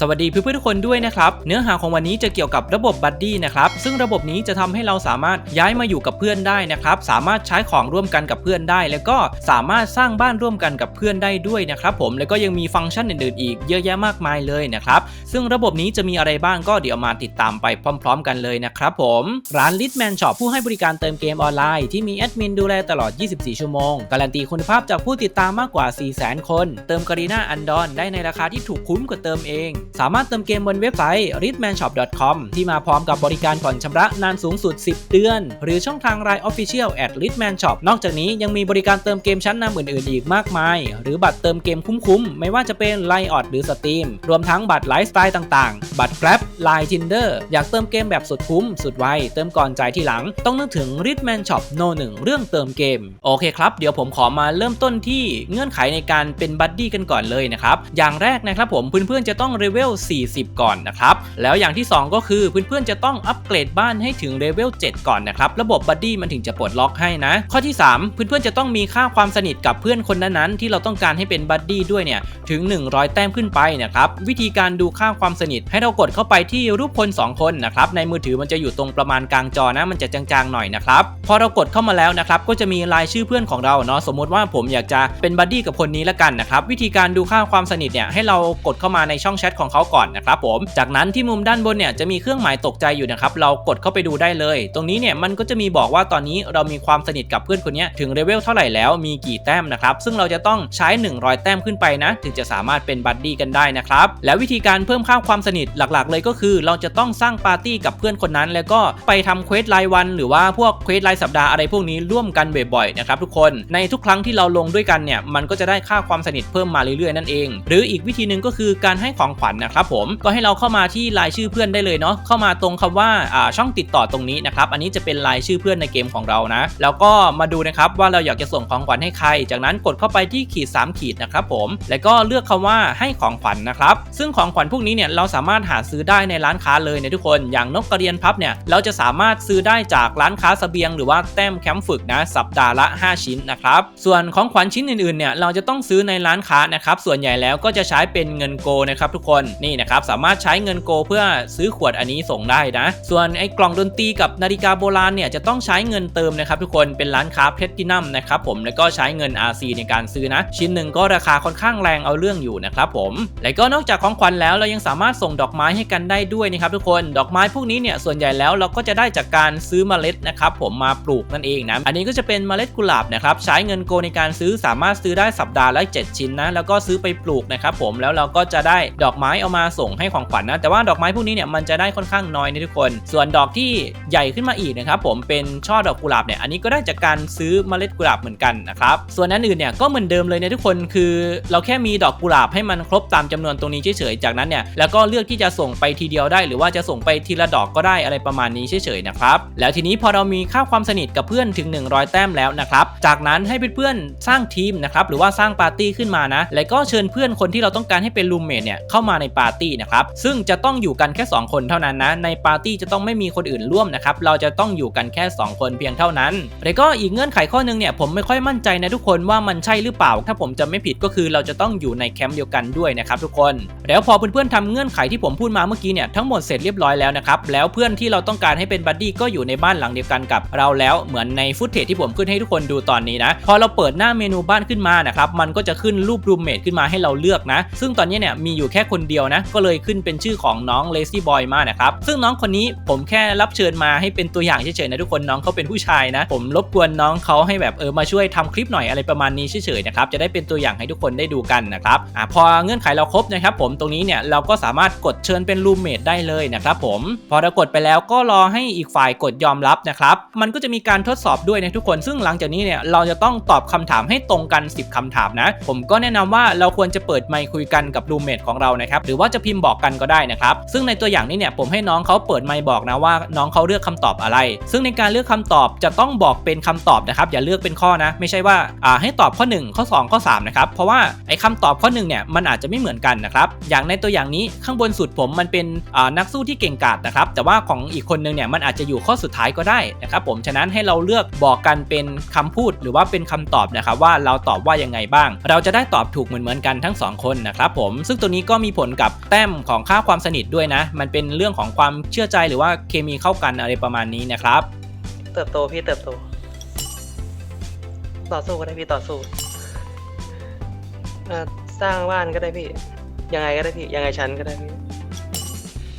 สวัสดีเพื่อนๆทุกคนด้วยนะครับ เนื้อหาของวันนี้จะเกี่ยวกับระบบบัดดี้นะครับ ซึ่งระบบนี้จะทำให้เราสามารถย้ายมาอยู่กับเพื่อนได้นะครับ สามารถใช้ของร่วมกันกับเพื่อนได้ แล้วก็สามารถสร้างบ้านร่วมกันกับเพื่อนได้ด้วยนะครับผม แล้วก็ยังมีฟังก์ชันอื่นๆ อีกเยอะแยะมากมายเลยนะครับ ซึ่งระบบนี้จะมีอะไรบ้างก็เดี๋ยวมาติดตามไปพร้อม ๆ กันเลยนะครับผม ร้าน Litman Shop ผู้ให้บริการเติมเกมออนไลน์ที่มีแอดมินดูแลตลอด 24 ชั่วโมง การันตีคุณภาพจากผู้ติดตามมากกว่า 400,000 คน เติมการีนาอันดอนได้ในราคาที่ถูกคุ้มกว่าเติมเองสามารถเติมเกมบนเว็บไซต์ ritmanshop.com ที่มาพร้อมกับบริการผ่อนชำระนานสูงสุด 10 เดือน หรือช่องทาง Line Official at ritmanshop นอกจากนี้ยังมีบริการเติมเกมชั้นนำอื่นๆ อีกมากมาย หรือบัตรเติมเกมคุ้มๆ ไม่ว่าจะเป็น Line o อดหรือ Steam รวมทั้งบัตรไลฟ์สไตล์ต่างๆ บัตร Grab Line Tinder อยากเติมเกมแบบสุดคุ้ม สุดไวเติมก่อนจ่ายทีหลัง ต้องนึกถึง Ritman Shop No 1เรื่องเติมเกม โอเคครับ เดี๋ยวผมขอมาเริ่มต้นที่เงื่อนไขในการเป็นบัดดี้กันก่อนเลยนะครับอย่างแรกนะครับผมเพื่อนๆจะต้องเลเวล 40 ก่อนนะครับ แล้วอย่างที่ 2 ก็คือเพื่อนๆจะต้องอัปเกรดบ้านให้ถึงเลเวล 7 ก่อนนะครับ ระบบบัดดี้มันถึงจะปลดล็อกให้นะ ข้อที่ 3 เพื่อนๆจะต้องมีค่าความสนิทกับเพื่อนคนนั้นๆที่เราต้องการให้เป็นบัดดี้ด้วยเนี่ยถึง 100 แต้มขึ้นไปนะครับ วิธีการดูค่าความสนิทให้เรากดเข้าไปที่รูปคน 2 คนนะครับในมือถือมันจะอยู่ตรงประมาณกลางจอนะ มันจะจางๆหน่อยนะครับพอเรากดเข้ามาแล้วนะครับก็จะมีรายชื่อเพื่อนของเราเนาะสมมติว่าผมอยากจะเป็นบัดดี้กับคนนี้ละกันนะครับวิธีการดูค่าความสนิทเนี่ยให้เรากดเข้ามาในช่องแชทของเขาก่อนนะครับผม จากนั้นที่มุมด้านบนเนี่ยจะมีเครื่องหมายตกใจอยู่นะครับ เรากดเข้าไปดูได้เลย ตรงนี้เนี่ยมันก็จะมีบอกว่าตอนนี้เรามีความสนิทกับเพื่อนคนนี้ถึงเลเวลเท่าไหร่แล้ว มีกี่แต้มนะครับ ซึ่งเราจะต้องใช้ 100 แต้มขึ้นไปนะ ถึงจะสามารถเป็นบัดดี้กันได้นะครับ แล้ววิธีการเพิ่มค่าความสนิทหลักๆ เลยก็คือ เราจะต้องสร้างปาร์ตี้กับเพื่อนคนนั้น แล้วก็ไปทำเควสรายวัน หรือว่าพวกเควสรายสัปดาห์อะไรพวกนี้ร่วมกันบ่อยๆนะครับทุกคน ในทุกครั้งที่เราลงด้วยกันเนี่ยมันก็จะได้ค่าความสนิทเพิ่มมาเรื่อยๆนั่นเอง หรืออีกวิธีหนึ่งก็คือการให้ของขวัญนะครับผมก็ให้เราเข้ามาที่รายชื่อเพื่อนได้เลยเนาะเข้ามาตรงคำว่าอ่าช่องติดต่อตรงนี้นะครับอันนี้จะเป็นรายชื่อเพื่อนในเกมของเรานะ แล้วก็มาดูนะครับว่าเราอยากจะส่งของขวัญให้ใคร จากนั้นกดเข้าไปที่ขีด 3 ขีดนะครับผม แล้วก็เลือกคำว่าให้ของขวัญนะครับ ซึ่งของขวัญพวกนี้เนี่ยเราสามารถหาซื้อได้ในร้านค้าเลยนะทุกคน อย่างนกกระเรียนพับเนี่ยเราจะสามารถซื้อได้จากร้านค้าสเสบียง หรือว่าแต้มแคมป์ฝึกนะสัปดาห์ละ 5 ชิ้นนะครับ ส่วนของขวัญชิ้นอื่นๆเนี่ยเราจะต้องซื้อในร้านค้านะครับส่วนใหญ่แล้วก็จะใช้เป็นเงินโกนะครับทุกคนนี่นะครับสามารถใช้เงินโกเพื่อซื้อขวดอันนี้ส่งได้นะ ส่วนไอ้กล่องดนตรีกับนาฬิกาโบราณเนี่ยจะต้องใช้เงินเติมนะครับทุกคนเป็นร้านค้าเพชรตินัมนะครับผมแล้วก็ใช้เงิน RC ในการซื้อนะ ชิ้นหนึ่งก็ราคาค่อนข้างแรงเอาเรื่องอยู่นะครับผมแล้วก็นอกจากของขวัญแล้วเรายังสามารถส่งดอกไม้ให้กันได้ด้วยนะครับทุกคนดอกไม้พวกนี้เนี่ยส่วนใหญ่แล้วเราก็จะได้จากการซื้อเมล็ดนะครับผมมาปลูกนั่นเองนะอันนี้ก็จะเป็นเมล็ดกุหลาบนะครับใช้เงินโกในการซื้อสามารถซื้อได้สัปดาห์ละ7ชิ้นนะแล้วก็ซื้อไปปลูกนะครับผมแล้วเราก็จะได้ดอกไม้เอามาส่งให้ของขวัญนะแต่ว่าดอกไม้พวกนี้เนี่ยมันจะได้ค่อนข้างน้อยนะทุกคน ส่วนดอกที่ใหญ่ขึ้นมาอีกนะครับผมเป็นช่อดอกกุหลาบเนี่ยอันนี้ก็ได้จากการซื้อเมล็ดกุหลาบเหมือนกันนะครับส่วนนั้นอื่นเนี่ยก็เหมือนเดิมเลยนะทุกคนคือ เราแค่มีดอกกุหลาบให้มันครบตามจำนวนตรงนี้เฉยๆจากนั้นเนี่ยแล้วก็เลือกที่จะส่งไปทีเดียวได้ หรือว่าจะส่งไปทีละดอกก็ได้อะไรประมาณนี้เฉยๆนะครับแล้วทีนี้พอเรามีค่าความสนิทกับเพื่อนถึง 100 แต้มแล้วนะครับจากนั้นให้เพื่อนๆสร้างทีมนะครับหรือว่าสร้างปาร์ตี้ขึ้นมานะแล้วก็เชิญเพื่อนคนที่เราต้องการให้เป็นรูมเมทเนี่ยเข้ามาในปาร์ตี้นะครับซึ่งจะต้องอยู่กันแค่ 2 คนเท่านั้นนะในปาร์ตี้จะต้องไม่มีคนอื่นร่วมนะครับเราจะต้องอยู่กันแค่ 2 คนเพียงเท่านั้น แล้วก็อีกเงื่อนไขข้อหนึงเนี่ยผมไม่ค่อยมั่นใจนะทุกคนว่ามันใช่หรือเปล่า ถ้าผมจะไม่ผิดก็คือเราจะต้องอยู่ในแคมป์เดียวกันด้วยนะครับทุกคนแล้วพอเพื่อนๆทำเงื่อนไขที่ผมพูดมาเมื่อกี้เนี่ยทั้งหมดเสร็จเรียบร้อยแล้วนะครับแล้วเพื่อนที่เราต้องการให้เป็นบัดดี้ก็อยู่ในบ้านหลังเดียวกันกับเราแล้วเหมือนในฟุตเทจที่ผมขึ้นให้ทุกคนดูตอนนี้นะพอเราเปิดหน้าเมนูบ้านขึ้นมานะครับมันก็จะขึ้นรูปรูมเมทขึ้นมาให้เราเลือกนะ ซึ่งตอนนี้เนี่ยมีอยู่แค่คนเดียวนะ ก็เลยขึ้นเป็นชื่อของน้องเลซี่บอยมานะครับ ซึ่งน้องคนนี้ผมแค่รับเชิญมาให้เป็นตัวอย่างเฉยๆนะทุกคนน้องเขาเป็นผู้ชายนะ ผมรบกวนน้องเขาให้แบบเออมาช่วยทำคลิปหน่อยอะไรประมาณนี้เฉยๆนะครับจะได้เป็นตัวอย่างให้ทุกคนได้ดูกันนะครับอ่าพอเงื่อนไขเราครบนะครับผมตรงนี้เนี่ยเราก็สามารถกดเชิญเป็นรูมเมทได้เลยนะครับผมพอเรากดไปแล้วก็รอให้อีกฝ่ายกดยอมรับนะครับมันก็จะมีการทดสอบด้วยนะทุกคนซึ่งหลังจากนี้เนี่ยเราจะต้องตอบคำถามให้ตรงกัน 10คำถามนะ ผมก็แนะนำว่าเราควรจะเปิดไมค์คุยกันกับรูมเมทของเรานะครับหรือว่าจะพิมพ์บอกกันก็ได้นะครับซึ่งในตัวอย่างนี้เนี่ยผมให้น้องเขาเปิดไมค์บอกนะว่าน้องเขาเลือกคำตอบอะไร ซึ่งในการเลือกคำตอบจะต้องบอกเป็นคำตอบนะครับอย่าเลือกเป็นข้อนะ ไม่ใช่ว่าอ่าให้ตอบข้อ 1 ข้อ 2 ข้อ3นะครับเพราะว่าไอ้คำตอบข้อ1เนี่ยมันอาจจะไม่เหมือนกันนะครับอย่างในตัวอย่างนี้ข้างบนสุดผมมันเป็นอ่านักสู้ที่เก่งกาจนะครับแต่ว่าของอีกคนนึงเนี่ยมันอาจจะอยู่ข้อสุดท้ายก็ได้นะครับผมฉะนั้นให้เราเลือกบอกกันเป็นคำพูดหรือว่าเป็นคำตอบนะครับว่าเราตอบว่ายังไงบ้าง เราจะได้ตอบถูกเหมือนๆกันทั้งสองคนนะครับผมซึ่งตัวนี้ก็มีผลลกับแต้มของค่าความสนิทด้วยนะ มันเป็นเรื่องของความเชื่อใจหรือว่าเคมีเข้ากันอะไรประมาณนี้นะครับ เติบโตพี่เติบโต ต่อสู้ก็ได้พี่ต่อสู้อ่าสร้างบ้านก็ได้พี่ ยังไงก็ได้พี่ ยังไงฉันก็ได้พี่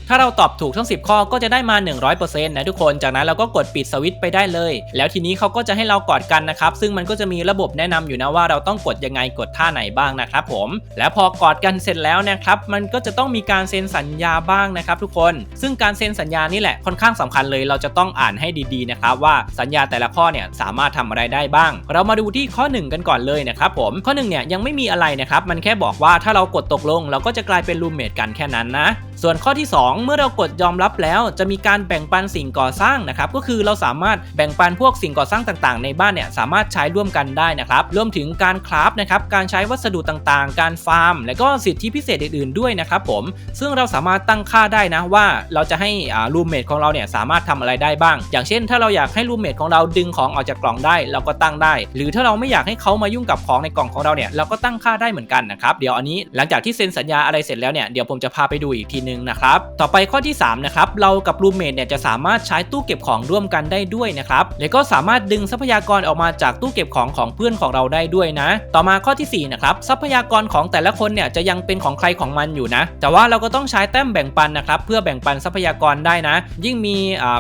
ถ้าเราตอบถูกทั้ง 10 ข้อก็จะได้มา 100%นะทุกคน จากนั้นเราก็กดปิดสวิตช์ไปได้เลย แล้วทีนี้เขาก็จะให้เรากอดกันนะครับ ซึ่งมันก็จะมีระบบแนะนำอยู่นะว่าเราต้องกดยังไงกดท่าไหนบ้างนะครับผม แล้วพอกอดกันเสร็จแล้วนะครับ มันก็จะต้องมีการเซ็นสัญญาบ้างนะครับทุกคน ซึ่งการเซ็นสัญญานี่แหละค่อนข้างสำคัญเลย เราจะต้องอ่านให้ดีๆนะครับว่าสัญญาแต่ละข้อเนี่ยสามารถทำอะไรได้บ้าง เรามาดูที่ข้อ 1 กันก่อนเลยนะครับผม ข้อ1เนี่ยยังไม่มีอะไรนะครับ มันแค่บอกว่าถ้าเรากดตกลง เราก็จะกลายเป็นรูมเมทกันแค่นั้นนะ ส่วนข้อที่ 2 เมื่อเรากดยอมรับแล้ว จะมีการแบ่งปันสิ่งก่อสร้างนะครับก็คือเราสามารถแบ่งปันพวกสิ่งก่อสร้างต่างๆ ในบ้านเนี่ยสามารถใช้ร่วมกันได้นะครับรวมถึงการคราฟนะครับการใช้วัสดุต่างๆ การฟาร์ม และก็สิทธิพิเศษอื่นๆด้วยนะครับผมซึ่งเราสามารถตั้งค่าได้นะว่าเราจะให้รูมเมทของเราเนี่ยสามารถทำอะไรได้บ้าง อย่างเช่น ถ้าเราอยากให้รูมเมทของเราดึงของออกจากกล่องได้ เราก็ตั้งได้ หรือถ้าเราไม่อยากให้เขามายุ่งกับของในกล่องของเราเนี่ยเราก็ตั้งค่าได้เหมือนกันนะครับเดี๋ยวอันนี้หลังจากที่เซ็นสัญญาอะไรเสร็จแล้วเนี่ยเดี๋ยวผมจะพาไปดูอีกทีนึงนะครับ ต่อไปข้อที่ 3 นะครับ เรากับรูเมทเนี่ยจะสามารถใช้ตู้เก็บของร่วมกันได้ด้วยนะครับ แล้วก็สามารถดึงทรัพยากรออกมาจากตู้เก็บของของเพื่อนของเราได้ด้วยนะ ต่อมาข้อที่4นะครับทรัพยากรของแต่ละคนเนี่ยจะยังเป็นของใครของมันอยู่นะ แต่ว่าเราก็ต้องใช้แต้มแบ่งปันนะครับเพื่อแบ่งปันทรัพยากรได้นะ ยิ่งมี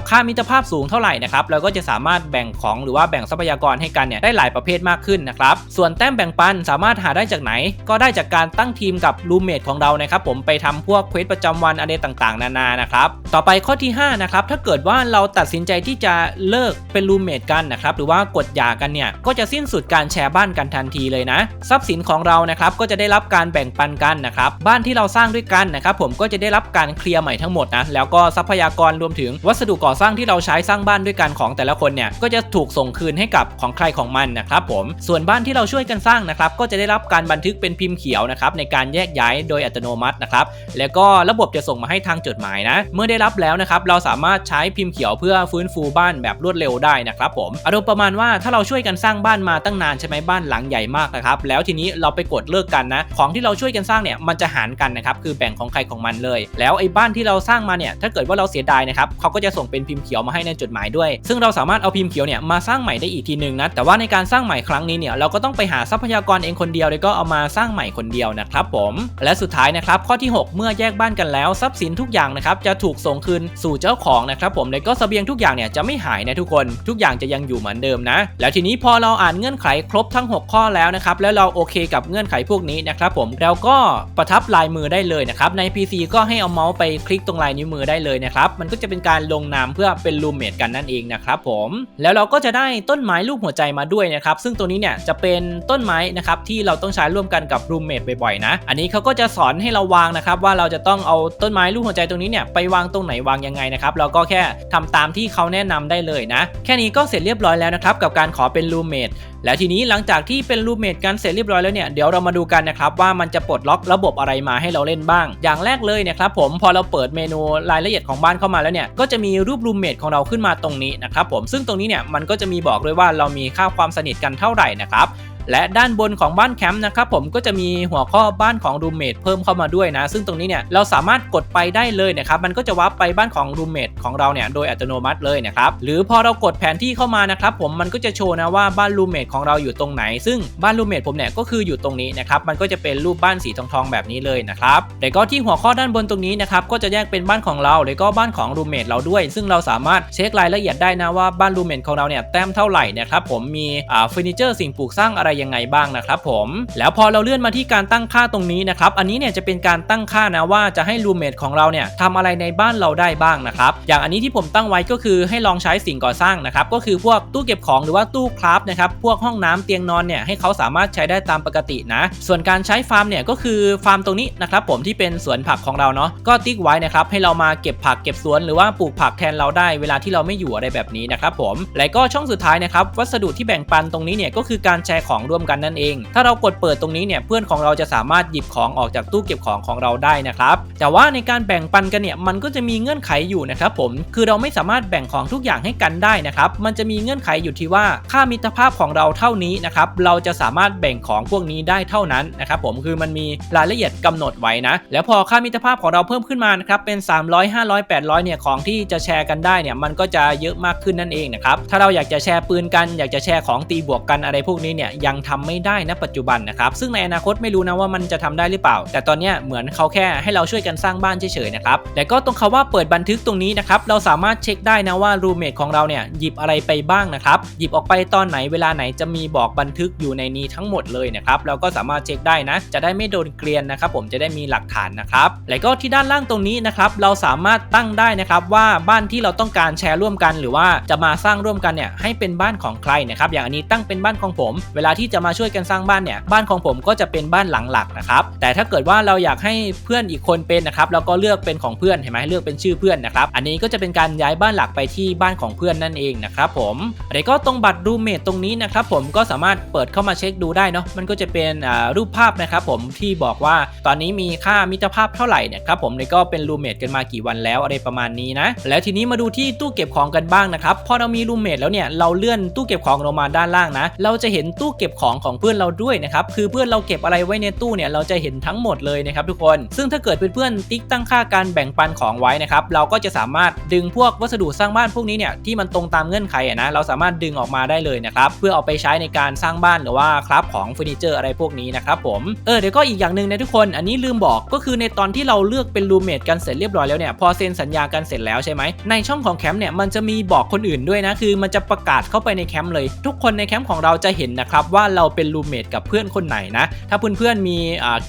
ค่ามิตรภาพสูงเท่าไหร่นะครับเราก็จะสามารถแบ่งของหรือว่าแบ่งทรัพยากรให้กันเนี่ยได้หลายประเภทมากขึ้นนะครับส่วนแต้มแบ่งปันสามารถหาได้จากไหน ก็ได้จากการตั้งทีมกับรูเมทของเรานะครับผมไปทำพวกเควสประจำวันอะไรต่างๆ นานานะครับ ต่อไปข้อที่5นะครับถ้าเกิดว่าเราตัดสินใจที่จะเลิกเป็นรูมเมทกันนะครับหรือว่ากดหย่ากันเนี่ยก็จะสิ้นสุดการแชร์บ้านกันทันทีเลยนะทรัพย์สินของเรานะครับก็จะได้รับการแบ่งปันกันนะครับบ้านที่เราสร้างด้วยกันนะครับผมก็จะได้รับการเคลียร์ใหม่ทั้งหมดนะแล้วก็ทรัพยากรรวมถึงวัสดุก่อสร้างที่เราใช้สร้างบ้านด้วยกันของแต่ละคนเนี่ยก็จะถูกส่งคืนให้กับของใครของมันนะครับผมส่วนบ้านที่เราช่วยกันสร้างนะครับก็จะได้รับการบันทึกเป็นพิมพ์เขียวนะครับในการแยกย้ายโดยอัตโนมัตินะครับแล้วก็ระบบจะส่งมาให้ทางจดหมายนะ เมื่อได้รับแล้วนะครับเราสามารถใช้พิมพ์เขียวเพื่อฟื้นฟูบ้านแบบรวดเร็วได้นะครับผมอารมณ์ประมาณว่าถ้าเราช่วยกันสร้างบ้านมาตั้งนานใช่ไหมบ้านหลังใหญ่มากนะครับแล้วทีนี้เราไปกดเลิกกันนะ ของที่เราช่วยกันสร้างเนี่ยมันจะหารกันนะครับคือแบ่งของใครของมันเลย แล้วไอ้บ้านที่เราสร้างมาเนี่ยถ้าเกิดว่าเราเสียดายนะครับเขาก็จะส่งเป็นพิมพ์เขียวมาให้ในจดหมายด้วย ซึ่งเราสามารถเอาพิมพ์เขียวเนี่ยมาสร้างใหม่ได้อีกทีหนึ่งนะแต่ว่าในการสร้างใหม่ครั้งนี้เนี่ยเราก็ต้องไปหาทรัพยากรเองคนเดียวแล้วก็เอามาสร้างใหม่คนเดียวนะครับผมและสุดท้ายนะครับข้อที่ 6 เมื่อแยกบ้านกันแล้วทรัพย์สินทุกอย่างนะครับจะถูกส่งคืนสู่เจ้าของนะครับผมแล้วก็เสบียงทุกอย่างเนี่ยจะไม่หายนะทุกคน ทุกอย่างจะยังอยู่เหมือนเดิมนะ แล้วทีนี้พอเราอ่านเงื่อนไขครบทั้ง 6 ข้อแล้วนะครับแล้วเราโอเคกับเงื่อนไขพวกนี้นะครับผมเราก็ประทับลายมือได้เลยนะครับใน PC ก็ให้เอาเมาส์ไปคลิกตรงลายนิ้วมือได้เลยนะครับมันก็จะเป็นการลงนามเพื่อเป็นรูมเมทกันนั่นเองนะครับผมแล้วเราก็จะได้ต้นไม้รูปหัวใจมาด้วยนะครับซึ่งตัวนี้เนี่ยจะเป็นต้นไม้นะครับที่เราต้องใช้ร่วมกันกับรูมเมทบ่อยๆนะ อันนี้เขาก็จะสอนให้เราวางนะครับว่าเราจะต้องเอาต้นไม้รูปหัวใจตรงนี้เนี่ยไปวางตรงไหนวางยังไงนะครับเราก็แค่ทำตามที่เขาแนะนำได้เลยนะ แค่นี้ก็เสร็จเรียบร้อยแล้วนะครับกับการขอเป็นรูมเมทแล้วทีนี้หลังจากที่เป็นรูมเมทกันเสร็จเรียบร้อยแล้วเนี่ยเดี๋ยวเรามาดูกันนะครับว่ามันจะปลดล็อกระบบอะไรมาให้เราเล่นบ้าง อย่างแรกเลยนะครับผมพอเราเปิดเมนูรายละเอียดของบ้านเข้ามาแล้วเนี่ยก็จะมีรูปรูมเมทของเราขึ้นมาตรงนี้นะครับผมซึ่งตรงนี้เนี่ยมันก็จะมีบอกด้วยว่าเรามีค่าความสนิทกันเท่าไหร่นะครับ และด้านบนของบ้านแคมป์นะครับผมก็จะมีหัวข้อบ้านของรูมเมทเพิ่มเข้ามาด้วยนะ ซึ่งตรงนี้เนี่ยเราสามารถกดไปได้เลยนะครับมันก็จะวับไปบ้านของรูมเมทของเราเนี่ยโดยอัตโนมัติเลยนะครับหรือพอเรากดแผนที่เข้ามานะครับผมมันก็จะโชว์นะว่าบ้านรูมเมทของเราอยู่ตรงไหน ซึ่งบ้านรูมเมทผมเนี่ยก็คืออยู่ตรงนี้นะครับมันก็จะเป็นรูปบ้านสีทองทองแบบนี้เลยนะครับแต่ก็ที่หัวข้อด้านบนตรงนี้นะครับก็จะแยกเป็นบ้านของเราแล้วก็บ้านของรูมเมทเราด้วย ซึ่งเราสามารถเช็ครายละเอียดได้นะว่าบ้านรูมเมทของเราเนี่ยแต้มเท่าไหร่นะครับผมมีอ่าเฟอร์นิเจอร์สิ่งปลูกสร้างอะไรยังไงบ้างนะครับผมแล้วพอเราเลื่อนมาที่การตั้งค่าตรงนี้นะครับอันนี้เนี่ยจะเป็นการตั้งค่านะว่าจะให้รูมเมทของเราเนี่ยทำอะไรในบ้านเราได้บ้างนะครับอย่างอันนี้ที่ผมตั้งไว้ก็คือให้ลองใช้สิ่งก่อสร้างนะครับก็คือพวกตู้เก็บของหรือว่าตู้คราฟนะครับพวกห้องน้ำเตียงนอนเนี่ยให้เขาสามารถใช้ได้ตามปกตินะ ส่วนการใช้ฟาร์มเนี่ยก็คือฟาร์มตรงนี้นะครับผมที่เป็นสวนผักของเราเนาะก็ติ๊กไว้นะครับให้เรามาเก็บผักเก็บสวนหรือว่าปลูกผักแทนเราได้เวลาที่เราไม่อยู่อะไรแบบนี้นะครับผมและก็ช่องสุดท้ายนะครับวัสดุที่แบ่งปันตรงนี้เนี่ยก็คือการแชร์ของร่วมกันนั่นเอง ถ้าเรากดเปิดตรงนี้เนี่ยเพื่อนของเราจะสามารถหยิบของออกจากตู้เก็บของของเราได้นะครับแต่ว่าในการแบ่งปันกันเนี่ยมันก็จะมีเงื่อนไขอยู่นะครับผมคือเราไม่สามารถแบ่งของทุกอย่างให้กันได้นะครับมันจะมีเงื่อนไขอยู่ที่ว่าค่ามิตรภาพของเราเท่านี้นะครับเราจะสามารถแบ่งของพวกนี้ได้เท่านั้นนะครับผมคือมันมีรายละเอียดกำหนดไว้นะ แล้วพอค่ามิตรภาพของเราเพิ่มขึ้นมานะครับเป็น 300 500 800เนี่ยของที่จะแชร์กันได้เนี่ยมันก็จะเยอะมากขึ้นนั่นเองนะครับถ้าเราอยากจะแชร์ปืนกันอยากจะแชร์ของตีบวกกันอะไรพวกนี้เนี่ยยังทำไม่ได้นะปัจจุบันนะครับซึ่งในอนาคตไม่รู้นะว่ามันจะทำได้หรือเปล่า แต่ตอนนี้เหมือนเขาแค่ให้เราช่วยกันสร้างบ้านเฉยๆนะครับแต่ก็ตรงคาว่าเปิดบันทึกตรงนี้นะครับเราสามารถเช็คได้นะว่ารูเมทของเราเนี่ยหยิบอะไรไปบ้างนะครับหยิบออกไปตอนไหนเวลาไหนจะมีบอกบันทึกอยู่ในนี้ทั้งหมดเลยนะครับเราก็สามารถเช็คได้นะ จะได้ไม่โดนเกลียนนะครับผมจะได้มีหลักฐานนะครับแล้วก็ที่ด้านล่างตรงนี้นะครับเราสามารถตั้งได้นะครับว่าบ้านที่เราต้องการแชร์ร่วมกัน หรือว่าจะมาสร้างร่วมกันเนี่ยให้เป็นบ้านของใครนะครับอย่างอันนี้ตั้งเป็นบ้านของผม เวลาที่จะมาช่วยกันสร้างบ้านเนี่ยบ้านของผมก็จะเป็นบ้านหลังหลักนะครับแต่ถ้าเกิดว่าเราอยากให้เพื่อนอีกคนเป็นนะครับเราก็เลือกเป็นของเพื่อนเห็นไหมเลือกเป็นชื่อเพื่อนนะครับอันนี้ก็จะเป็นการย้ายบ้านหลักไปที่บ้านของเพื่อนนั่นเองนะครับผมแล้วก็ตรงบัตรรูเมทตรงนี้นะครับผมก็สามารถเปิดเข้ามาเช็คดูได้เนาะมันก็จะเป็นรูปภาพนะครับผมที่บอกว่าตอนนี้มีค่ามิตรภาพเท่าไหร่เนี่ยครับผมแล้วก็เป็นรูเมทกันมากี่วันแล้วอะไรประมาณนี้นะแล้วทีนี้มาดูที่ตู้เก็บของกันบ้างนะครับพอเรามีรูเมทแล้วเนี่ยเราเลื่อนตู้เก็บของลงมาด้านล่างนะเราจะเห็นตู้เก็บของของเพื่อนเราด้วยนะครับคือเพื่อนเราเก็บอะไรไว้ในตู้เนี่ยเราจะเห็นทั้งหมดเลยนะครับทุกคน ซึ่งถ้าเกิดเพื่อนๆติ๊กตั้งค่าการแบ่งปันของไว้นะครับเราก็จะสามารถดึงพวกวัสดุสร้างบ้านพวกนี้เนี่ยที่มันตรงตามเงื่อนไขอะนะเราสามารถดึงออกมาได้เลยนะครับเพื่อเอาไปใช้ในการสร้างบ้านหรือว่าคราฟของเฟอร์นิเจอร์อะไรพวกนี้นะครับผมเออเดี๋ยวก็อีกอย่างหนึ่งนะทุกคน อันนี้ลืมบอกก็คือในตอนที่เราเลือกเป็นรูเมทกันเสร็จเรียบร้อยแล้วเนี่ยพอเซ็นสัญญากันเสร็จแล้วใช่ไหมในช่องของแคมป์เนี่ยมันจะมีบอกคนอื่นด้วยนะคือมันจะประกาศเข้าไปในแคมป์เลย ทุกคนในแคมป์ของเราจะเห็นนะครับว่าเราเป็นรูเมทกับเพื่อนคนไหนนะ ถ้าเพื่อนๆมี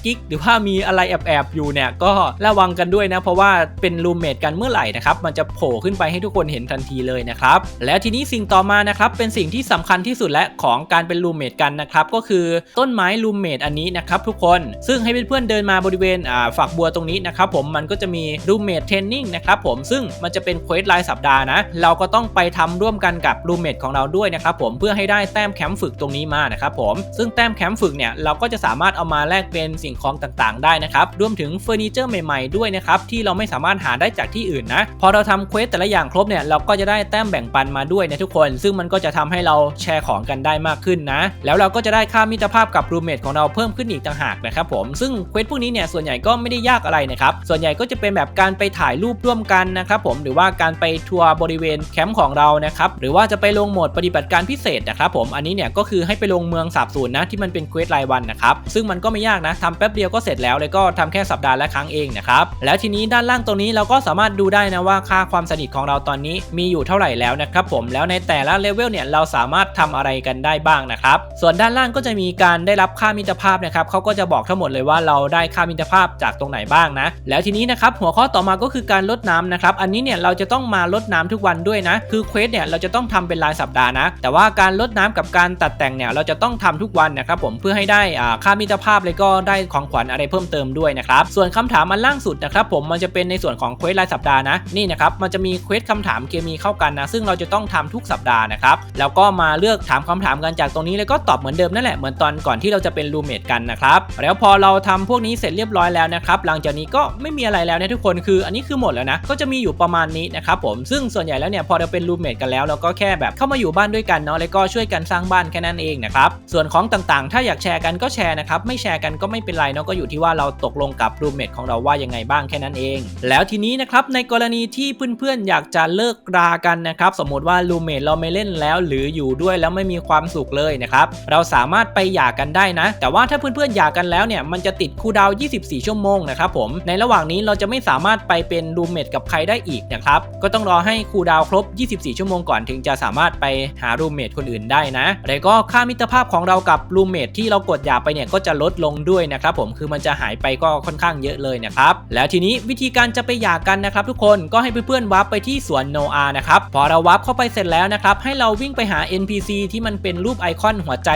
กิ๊กหรือว่ามีอะไรแอบๆอยู่เนี่ยก็ระวังกันด้วยนะ เพราะว่าเป็นรูเมทกันเมื่อไหร่นะครับมันจะโผล่ขึ้นไปให้ทุกคนเห็นทันทีเลยนะครับแล้วทีนี้สิ่งต่อมานะครับเป็นสิ่งที่สำคัญที่สุดและของการเป็นรูเมทกันนะครับก็คือต้นไม้รูเมทอันนี้นะครับทุกคนซึ่งให้เพื่อนๆเดินมาบริเวณอ่าฝักบัวตรงนี้นะครับผมมันก็จะมีรูเมทเทรนนิ่งนะครับผมซึ่งมันจะเป็นเควสรายสัปดาห์นะเราก็ต้องไปทำร่วมกันกับรูเมทของเราด้วยนะครับผมเพื่อให้ได้แต้มแคมป์ฝึกตรงนี้มานะครับผมซึ่งแต้มแคมป์ฝึกเนี่ยเราก็จะสามารถเอามาแลกเป็นสิ่งของต่างๆ ได้นะครับรวมถึงเฟอร์นิเจอร์ใหม่ๆด้วยนะครับที่เราไม่สามารถหาได้จากที่อื่นนะพอเราทำเควสแต่ละอย่างครบเนี่ยเราก็จะได้แต้มแบ่งปันมาด้วยนะทุกคน ซึ่งมันก็จะทำให้เราแชร์ของกันได้มากขึ้นนะ แล้วเราก็จะได้ค่ามิตรภาพกับรูเมทของเราเพิ่มขึ้นอีกต่างหากนะครับผมซึ่งเควสพวกนี้เนี่ยส่วนใหญ่ก็ไม่ได้ยากอะไรนะครับส่วนใหญ่ก็จะเป็นแบบการไปถ่ายรูปร่วมกันนะครับผมหรือว่าการไปทัวร์บริเวณแคมป์ของเรานะครับหรือว่าจะไปลงโหมดปฏิบัติการพิเศษนะครับผมอันนี้เนี่ยก็คือให้ไปลงเมืองสาบสูญนะที่มันเป็นเควสรายวันนะครับซึ่งมันก็ไม่ยากนะทำแป๊บเดียวก็เสร็จแล้วเลยก็ทำแค่สัปดาห์ละครั้งเองนะครับแล้วทีนี้ด้านล่างตรงนี้เราก็สามารถดูได้นะว่าค่าความสนิทของเราตอนนี้มีอยู่เท่าไหร่แล้วนะครับผมแล้วในแต่ละเลเวลเนี่ยเราสามารถทำอะไรกันได้บ้างนะครับส่วนด้านล่างก็จะมีการได้รับค่ามิตรภาพนะครับเขาก็จะบอกทั้งหมดเลยว่าเราได้ค่ามิตรภาพจากตรงไหนบ้างนะ แล้วทีนี้นะครับหัวข้อต่อมาก็คือการลดน้ำนะครับอันนี้เนี่ยเราจะต้องมาลดน้ำทุกวันด้วยนะ คือเควสเนี่ยเราจะต้องทำเป็นรายสัปดาห์นะ แต่ว่าการลดน้ำกับการตัดแต่งเนี่ยเราจะต้องทำทุกวันนะครับผมเพื่อให้ได้อ่าค่ามิตรภาพเลยก็ได้ของขวัญอะไรเพิ่มเติมด้วยนะครับส่วนคำถามอันล่างสุดนะครับผมมันจะเป็นในส่วนของเควสรายสัปดาห์นะนี่นะครับมันจะมีเควสคำถามเคมีเข้ากันนะซึ่งเราจะต้องทำทุกสัปดาห์นะครับแล้วก็มาเลือกถามคำถามกันจากตรงนี้แล้วก็ตอบเหมือนเดิมนั่นแหละเหมือนตอนก่อนที่เราจะเป็นรูเมทกันนะครับแล้วพอเราทำพวกนี้เสร็จเรียบร้อยแล้วนะครับหลังจากนี้ก็ไม่มีอะไรแล้วนะทุกคนคืออันนี้คือหมดแล้วนะก็จะมีอยู่ประมาณนี้นะครับผมซึ่งส่วนใหญ่แล้วเนี่ยพอเราเป็นรูเมทกันแล้วเราก็แค่แบบเข้ามาอยู่บ้านด้วยกันเนาะแล้วก็ช่วยกันสร้างบ้านแค่นั้นเองนะครับส่วนของต่างๆ ถ้าอยากแชร์กันก็แชร์นะครับไม่แชร์กันก็ไม่เป็นไรเนาะก็อยู่ที่ว่าเราตกลงกับรูเมทของเราว่ายังไงบ้างแค่นั้นเอง แล้วทีนี้นะครับในกรณีที่เพื่อนๆอยากจะเลิกรากันนะครับสมมติว่ารูเมทเราไม่เล่นแล้วหรืออยู่ด้วยแล้วไม่มีความสุขเลยนะครับเราสามารถไปหย่ากันได้นะ แต่ว่าถ้าเพื่อนๆหย่ากันแล้วเนี่ยมันจะติดคูดาว 24 ชั่วโมงนะครับผมในระหว่างนี้เราจะไม่สามารถไปเป็นรูเมทกับใครได้อีกนะครับก็ต้องรอให้คูดาวครบ 24 ชั่วโมงก่อนถึงจะสามารถไปหารูเมทคนอื่นได้นะแล้วก็ค่ามิตรภาพาพของเรากับรูเมทที่เรากดหยาไปเนี่ยก็จะลดลงด้วยนะครับผมคือมันจะหายไปก็ค่อนข้างเยอะเลยนะครับแล้วทีนี้วิธีการจะไปหย่ากันนะครับทุกคนก็ให้เพื่อนๆวาร์ปไปที่สวนโนอานะครับพอเราวาร์ปเข้าไปเสร็จแล้วนะครับให้เราวิ่งไปหา NPC ที่มันเป็นรูปไอคอนหัวใจ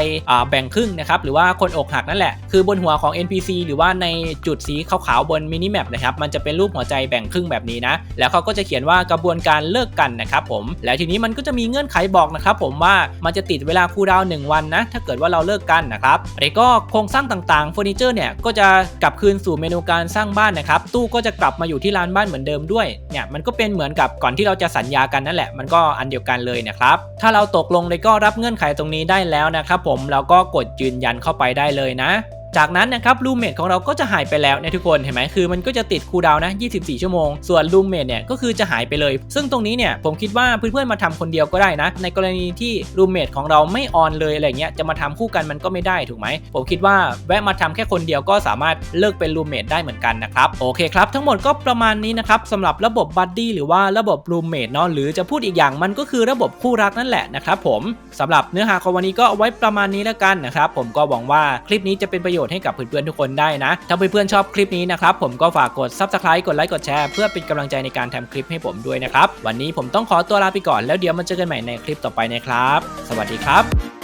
แบ่งครึ่งนะครับหรือว่าคนอกหักนั่นแหละ คือบนหัวของ NPC หรือว่าในจุดสีขาวๆบนมินิแมปนะครับมันจะเป็นรูปหัวใจแบ่งครึ่งแบบนี้นะแล้วเขาก็จะเขียนว่ากระบวนการเลิกกันนะครับผมแล้วทีนี้มันก็จะมีเงื่อนไขบอกนะครับผมว่ามันจะติดเวลาคูลดาวน์1วันนะถ้าเกิดว่าเราเลิกกันนะครับแล้วก็โครงสร้างต่างๆเฟอร์นิเจอร์เนี่ยก็จะกลับคืนสู่เมนูการสร้างบ้านนะครับตู้ก็จะกลับมาอยู่ที่ร้านบ้านเหมือนเดิมด้วยเนี่ยมันก็เป็นเหมือนกับก่อนที่เราจะสัญญากันนั่นแหละมันก็อันเดียวกันเลยนะครับถ้าเราตกลงเลยก็รับเงื่อนไขตรงนี้ได้แล้วนะครับผมเราก็กดยืนยันเข้าไปได้เลยนะ จากนั้นนะครับรูเมทของเราก็จะหายไปแล้วนะทุกคนเห็นไหมคือมันก็จะติดคูดาวนะ 24 ชั่วโมง ส่วนรูเมทเนี่ยก็คือจะหายไปเลย ซึ่งตรงนี้เนี่ยผมคิดว่าเพื่อนๆมาทำคนเดียวก็ได้นะ ในกรณีที่รูเมทของเราไม่ออนเลยอะไรเงี้ยจะมาทำคู่กันมันก็ไม่ได้ถูกไหมผมคิดว่าแวะมาทำแค่คนเดียวก็สามารถเลิกเป็นรูเมทได้เหมือนกันนะครับโอเคครับ ทั้งหมดก็ประมาณนี้นะครับสำหรับระบบบัดดี้หรือว่าระบบรูเมทเนาะหรือจะพูดอีกอย่างมันก็คือระบบคู่รักนั่นแหละนะครับผมสำหรับเนื้อหาของวันนี้ก็เอาไว้ประมาณนี้แล้วกันนะครับผมก็หวังว่าคลิปนี้จะเป็นประโยชน์ให้กับเพื่อนๆทุกคนได้นะ ถ้าเพื่อนๆชอบคลิปนี้นะครับผมก็ฝากกด subscribe กดไลค์กดแชร์เพื่อเป็นกำลังใจในการทำคลิปให้ผมด้วยนะครับวันนี้ผมต้องขอตัวลาไปก่อนแล้วเดี๋ยวมาเจอกันใหม่ในคลิปต่อไปนะครับ สวัสดีครับ